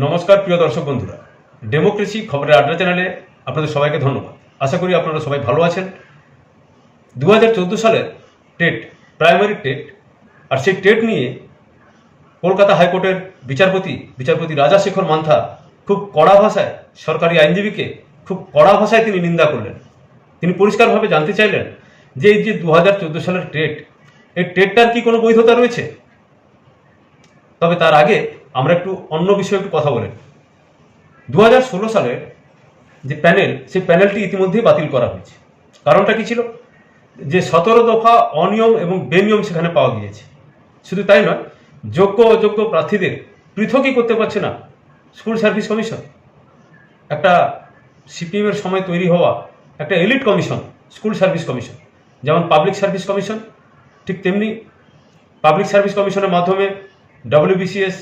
নমস্কার, প্রিয় দর্শক বন্ধুরা। ডেমোক্রেসি খবরের আড্ডা চ্যানেলে আপনাদের সবাইকে ধন্যবাদ। আশা করি আপনারা সবাই ভালো আছেন। দু হাজার চোদ্দ সালের টেট প্রাইমারি টেট, আর সেই টেট নিয়ে কলকাতা হাইকোর্টের বিচারপতি বিচারপতি রাজাশেখর মান্থা খুব কড়া ভাষায়, সরকারি আইনজীবীকে খুব কড়া ভাষায় তিনি নিন্দা করলেন। তিনি পরিষ্কারভাবে জানতে চাইলেন যে এই যে দু হাজার চোদ্দ সালের টেট, এই টেটটার কি কোনো বৈধতা রয়েছে? তবে তার আগে আমরা একটু অন্য বিষয়ে একটু কথা বলেন দু হাজার ষোলো সালের যে প্যানেল, সেই প্যানেলটি ইতিমধ্যেই বাতিল করা হয়েছে। কারণটা কি ছিল? যে সতেরো দফা অনিয়ম এবং বেনিয়ম সেখানে পাওয়া গিয়েছে। শুধু তাই নয়, যোগ্য অযোগ্য প্রার্থীদের পৃথকই করতে পারছে না স্কুল সার্ভিস কমিশন। একটা সিপিএমের সময় তৈরি হওয়া একটা elite commission, school service commission, যেমন পাবলিক সার্ভিস কমিশন, ঠিক তেমনি পাবলিক সার্ভিস কমিশনের মাধ্যমে ডব্লিউবিসিএস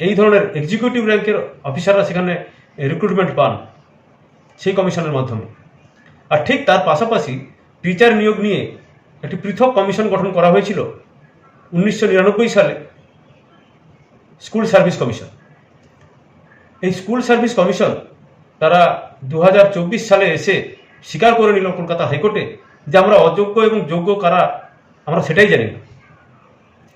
এই ধরনের এক্সিকিউটিভ র্যাঙ্কের অফিসাররা সেখানে রিক্রুটমেন্ট পান সেই কমিশনের মাধ্যমে। আর ঠিক তার পাশাপাশি টিচার নিয়োগ নিয়ে একটি পৃথক কমিশন গঠন করা হয়েছিল উনিশশো নিরানব্বই সালে স্কুল সার্ভিস কমিশন। এই স্কুল সার্ভিস কমিশন তারা দু হাজার চব্বিশ সালে এসে স্বীকার করে নিল কলকাতা হাইকোর্টে যে আমরা অযোগ্য এবং যোগ্য কারা, আমরা সেটাই জানি না।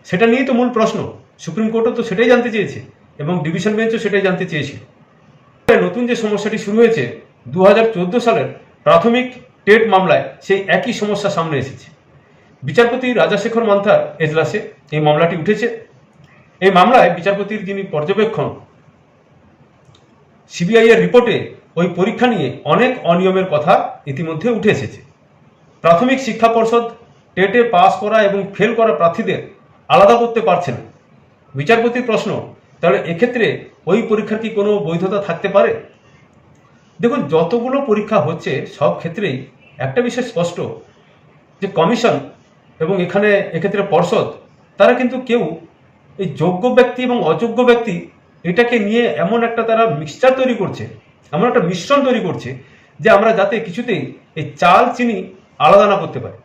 সেটা নিয়েই তো মূল প্রশ্ন। সুপ্রিম কোর্টও তো সেটাই জানতে চেয়েছে এবং ডিভিশন বেঞ্চও সেটাই জানতে চেয়েছিল নতুন যে সমস্যাটি শুরু হয়েছে দু হাজার চোদ্দ সালের প্রাথমিক টেট মামলায় সেই একই সমস্যা সামনে এসেছে। বিচারপতি রাজাশেখর মান্থার এজলাসে এই মামলাটি উঠেছে। এই মামলায় বিচারপতির যিনি পর্যবেক্ষণ সিবিআই এর রিপোর্টে ওই পরীক্ষা নিয়ে অনেক অনিয়মের কথা ইতিমধ্যে উঠে এসেছে। প্রাথমিক শিক্ষা পর্ষদ টেটে পাস করা এবং ফেল করা প্রার্থীদের আলাদা করতে পারছে না। বিচারপতির প্রশ্ন, তাহলে এক্ষেত্রে ওই পরীক্ষার কি কোনো বৈধতা থাকতে পারে? দেখুন, যতগুলো পরীক্ষা হচ্ছে, সব ক্ষেত্রেই একটা বিষয় স্পষ্ট, যে কমিশন এবং এখানে এক্ষেত্রে পর্ষদ, তারা কিন্তু কেউ এই যোগ্য ব্যক্তি এবং অযোগ্য ব্যক্তি, এটাকে নিয়ে এমন একটা তারা মিক্সচার তৈরি করছে, এমন একটা মিশ্রণ তৈরি করছে, যে আমরা যাতে কিছুতেই এই চাল, চিনি আলাদা না করতে পারি।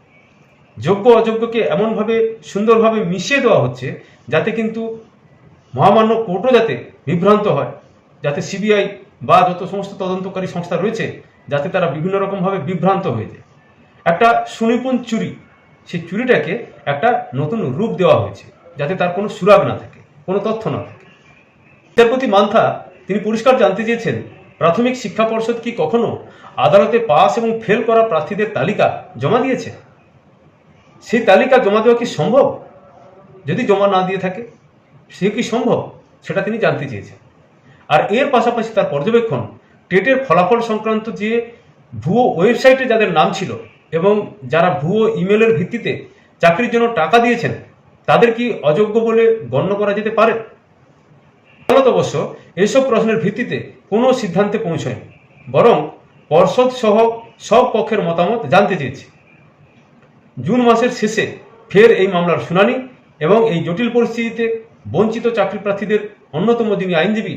যোগ্য, অযোগ্যকে এমনভাবে সুন্দরভাবে মিশিয়ে দেওয়া হচ্ছে, যাতে কিন্তু মহামান্য কোর্টও যাতে বিভ্রান্ত হয়, যাতে সিবিআই বা যত সমস্ত তদন্তকারী সংস্থা রয়েছে, যাতে তারা বিভিন্ন রকমভাবে বিভ্রান্ত হয়ে যায়। একটা সুনিপুণ চুরি, সেই চুরিটাকে একটা নতুন রূপ দেওয়া হয়েছে, যাতে তার কোনো সুরাগ না থাকে, কোনো তথ্য না থাকে। বিচারপতি মান্থা, তিনি পরিষ্কার জানতে চেয়েছেন, প্রাথমিক শিক্ষা পর্ষদ কি কখনো আদালতে পাস এবং ফেল করা প্রার্থীদের তালিকা জমা দিয়েছে? সেই তালিকা জমা দেওয়া কি সম্ভব? যদি জমা না দিয়ে থাকে সে কি সম্ভব? সেটা তিনি জানতে চেয়েছেন। আর এর পাশাপাশি তার পর্যবেক্ষণ, টেটের ফলাফল সংক্রান্ত যে ভুয়ো ওয়েবসাইটে যাদের নাম ছিল এবং যারা ভুয়ো ইমেলের ভিত্তিতে চাকরির জন্য টাকা দিয়েছেন, তাদের কি অযোগ্য বলে গণ্য করা যেতে পারে? আদালত অবশ্য এসব প্রশ্নের ভিত্তিতে কোনো সিদ্ধান্তে পৌঁছয়নি, বরং পর্ষদ সহ সব পক্ষের মতামত জানতে চেয়েছে। জুন মাসের শেষে ফের এই মামলার শুনানি এবং এই জটিল পরিস্থিতিতে বঞ্চিত চাকরি প্রার্থীদের অন্যতম যিনি আইনজীবী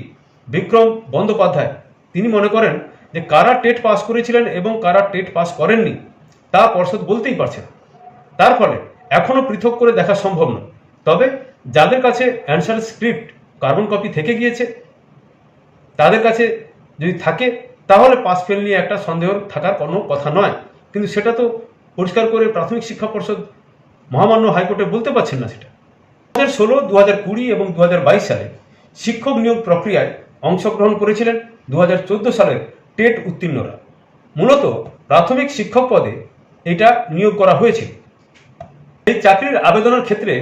বিক্রম বন্দ্যোপাধ্যায়, তিনি মনে করেন যে কারা টেট পাস করেছিলেন এবং কারা টেট পাস করেননি, তা পর্ষদ বলতেই পারছে তার ফলে এখনও পৃথক করে দেখা সম্ভব নয়। তবে যাদের কাছে অ্যান্সার স্ক্রিপ্ট কার্বন কপি থেকে গিয়েছে, তাদের কাছে যদি থাকে, তাহলে পাস ফেল নিয়ে একটা সন্দেহ থাকার কোনো কথা নয়। কিন্তু সেটা তো পরিষ্কার করে প্রাথমিক শিক্ষা পর্ষদ মহামান্য হাইকোর্টে বলতে পারছেন না সেটা। হাজার ষোলো, দু হাজার কুড়ি এবং দু হাজার বাইশ সালে শিক্ষক নিয়োগ প্রক্রিয়ায় অংশগ্রহণ করেছিলেন দু হাজার চোদ্দ সালের টেট উত্তীর্ণরা। মূলত প্রাথমিক শিক্ষক পদে এটা নিয়োগ করা হয়েছিল এই চাকরির আবেদনের ক্ষেত্রে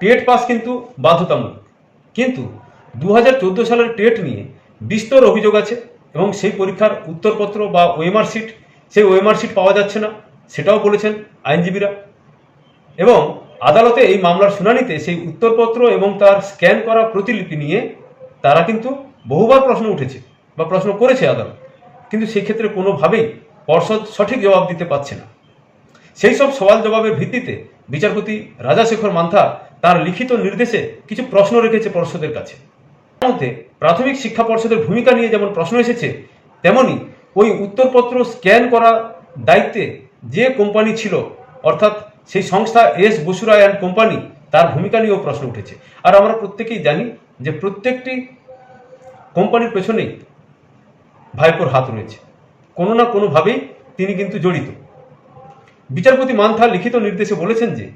টেট পাস কিন্তু বাধ্যতামূলক। কিন্তু দু হাজার চোদ্দ সালের টেট নিয়ে বিস্তর অভিযোগ আছে এবং সেই পরীক্ষার উত্তরপত্র বা ওএমআর শিট সেই ওএমআর শিট পাওয়া যাচ্ছে না, সেটাও বলেছেন আইনজীবীরা। এবং আদালতে এই মামলার শুনানিতে সেই উত্তরপত্র এবং তার স্ক্যান করা প্রতিলিপি নিয়ে তারা কিন্তু বহুবার প্রশ্ন উঠেছে বা প্রশ্ন করেছে আদালত। কিন্তু সেক্ষেত্রে কোনোভাবেই পর্ষদ সঠিক জবাব দিতে পারছে না। সেই সব সওয়াল জবাবের ভিত্তিতে বিচারপতি রাজাশেখর মান্থা তার লিখিত নির্দেশে কিছু প্রশ্ন রেখেছে পর্ষদের কাছে। মধ্যে প্রাথমিক শিক্ষা পর্ষদের ভূমিকা নিয়ে যেমন প্রশ্ন এসেছে, তেমনি ওই উত্তরপত্র স্ক্যান করা দায়িত্বে যে কোম্পানি ছিল, অর্থাৎ সেই সংস্থা এস বসুরা অ্যান্ড কোম্পানি তার ভূমিকা নিয়েও প্রশ্ন উঠেছে। আর আমরা প্রত্যেকেই জানি যে প্রত্যেকটি কোম্পানির পেছনেই ভাইপোর হাত রয়েছে। কোনো না কোনোভাবেই তিনি কিন্তু জড়িত। বিচারপতি মান্থা লিখিত নির্দেশে বলেছেন যে,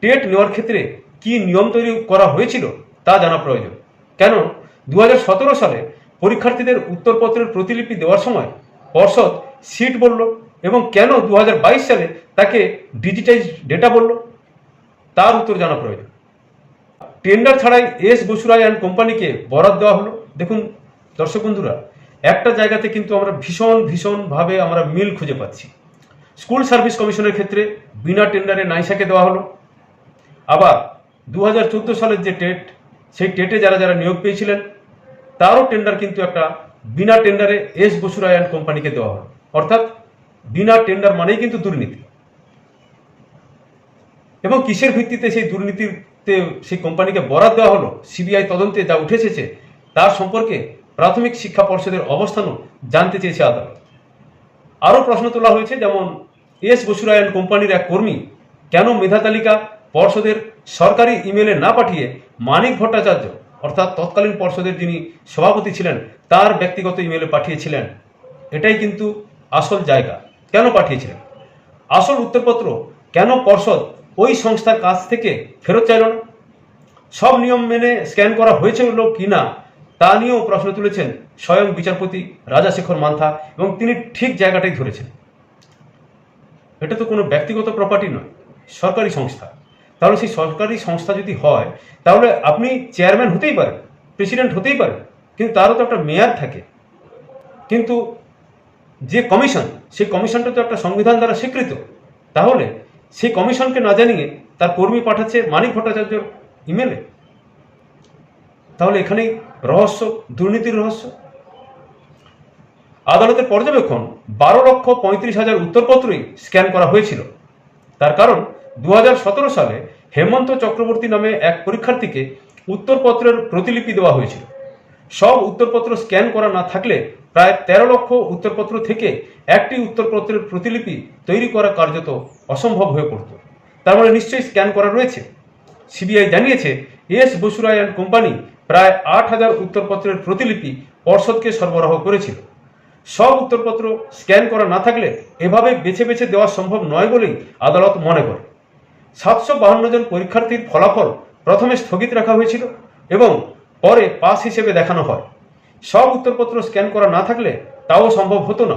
টেট নেওয়ার ক্ষেত্রে কি নিয়ম তৈরি করা হয়েছিল তা জানা প্রয়োজন। কেন? দু হাজার সতেরো সালে পরীক্ষার্থীদের উত্তরপত্রের প্রতিলিপি দেওয়ার সময় পর্ষদ সিট বলল এবং কেন দু হাজার বাইশ সালে তাকে ডিজিটাইজ ডেটা বলল? তার উত্তর জানা প্রয়োজন। টেন্ডার ছাড়াই এস বসুরায় অ্যান্ড কোম্পানিকে বরাদ দেওয়া হলো। দেখুন, দর্শক বন্ধুরা, একটা জায়গাতে কিন্তু আমরা ভীষণ ভীষণভাবে আমরা মিল খুঁজে পাচ্ছি। স্কুল সার্ভিস কমিশনের ক্ষেত্রে বিনা টেন্ডারে নাইসাকে দেওয়া হলো। আবার দু হাজার চোদ্দ সালের যে টেট, সেই টেটে যারা যারা নিয়োগ পেয়েছিলেন, তারও টেন্ডার কিন্তু একটা বিনা টেন্ডারে এস বসুরায় অ্যান্ড কোম্পানিকে দেওয়া হলো। অর্থাৎ বিনা টেন্ডার মানেই কিন্তু দুর্নীতি। এবং কিসের ভিত্তিতে সেই দুর্নীতিতে সেই কোম্পানিকে বরাদ দেওয়া হলো? সিবিআই তদন্তে যা উঠে এসেছে, তার সম্পর্কে প্রাথমিক শিক্ষা পর্ষদের অবস্থানও জানতে চেয়েছে আদালত। আরও প্রশ্ন তোলা হয়েছে, যেমন এস বসুরায়ন কোম্পানির এক কর্মী কেন মেধা তালিকা পর্ষদের সরকারি ইমেলে না পাঠিয়ে মানিক ভট্টাচার্য, অর্থাৎ তৎকালীন পর্ষদের যিনি সভাপতি ছিলেন, তার ব্যক্তিগত ইমেলে পাঠিয়েছিলেন? এটাই কিন্তু আসল জায়গা। কেন পাঠিয়েছিলেন? আসল উত্তরপত্র কেন পর্ষদ ওই সংস্থার কাছ থেকে ফেরত চাইল না? সব নিয়ম মেনে স্ক্যান করা হয়েছিল কি না তা নিয়েও প্রশ্ন তুলেছেন স্বয়ং বিচারপতি রাজাশেখর মান্থা এবং তিনি ঠিক জায়গাটাই ধরেছেন। এটা তো কোনো ব্যক্তিগত প্রপার্টি নয়, সরকারি সংস্থা। তাহলে সেই সরকারি সংস্থা যদি হয়, তাহলে আপনি চেয়ারম্যান হতেই পারেন প্রেসিডেন্ট হতেই পারেন, কিন্তু তারও তো একটা মেয়াদ থাকে। কিন্তু যে কমিশন, সেই কমিশনটা তো একটা সংবিধান দ্বারা স্বীকৃত। তাহলে সেই কমিশনকে না জানিয়ে তার কর্মী পাঠাচ্ছে মানিক ভট্টাচার্যর ইমেলে? তাহলে এখানেই রহস্য, দুর্নীতির রহস্য? আদালতের পর্যবেক্ষণ, বারো লক্ষ পঁয়ত্রিশ হাজার উত্তরপত্রই স্ক্যান করা হয়েছিল। তার কারণ দু হাজার সতেরো সালে হেমন্ত চক্রবর্তী নামে এক পরীক্ষার্থীকে উত্তরপত্রের প্রতিলিপি দেওয়া হয়েছিল। সব উত্তরপত্র স্ক্যান করা না থাকলে প্রায় তেরো লক্ষ উত্তরপত্র থেকে একটি উত্তরপত্রের প্রতিলিপি তৈরি করা কার্যত অসম্ভব হয়ে পড়ত। তার মানে নিশ্চয়ই স্ক্যান করা রয়েছে। সিবিআই জানিয়েছে, এস বসুরায় অ্যান্ড কোম্পানি প্রায় আট হাজার উত্তরপত্রের প্রতিলিপি পর্ষদকে সরবরাহ করেছিল। সব উত্তরপত্র স্ক্যান করা না থাকলে এভাবে বেছে বেছে দেওয়া সম্ভব নয় বলেই আদালত মনে করে। সাতশো বাহান্ন জন পরীক্ষার্থীর ফলাফল প্রথমে স্থগিত রাখা হয়েছিল এবং পরে পাস হিসেবে দেখানো হয়। সব উত্তরপত্র স্ক্যান করা না থাকলে তাও সম্ভব হতো না।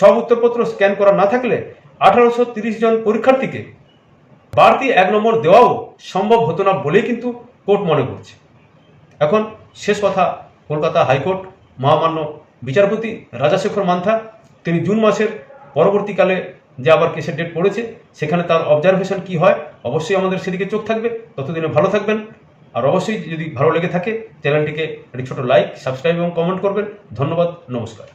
সব উত্তরপত্র স্ক্যান করা না থাকলে আঠারোশো তিরিশ জন পরীক্ষার্থীকে বাড়তি এক নম্বর দেওয়াও সম্ভব হতো না বলেই কিন্তু কোর্ট মনে করছে। এখন শেষ কথা, কলকাতা হাইকোর্ট, মহামান্য বিচারপতি রাজাশেখর মান্থা, তিনি জুন মাসের পরবর্তীকালে যে আবার কেসের ডেট পড়েছে, সেখানে তার অবজারভেশন কি হয়, অবশ্যই আমাদের সেদিকে চোখ থাকবে। ততদিনে ভালো থাকবেন। আর অবশ্যই যদি ভালো লেগে থাকে চ্যানেলটিকে একটি ছোটো লাইক সাবস্ক্রাইব এবং কমেন্ট করবেন। ধন্যবাদ, নমস্কার।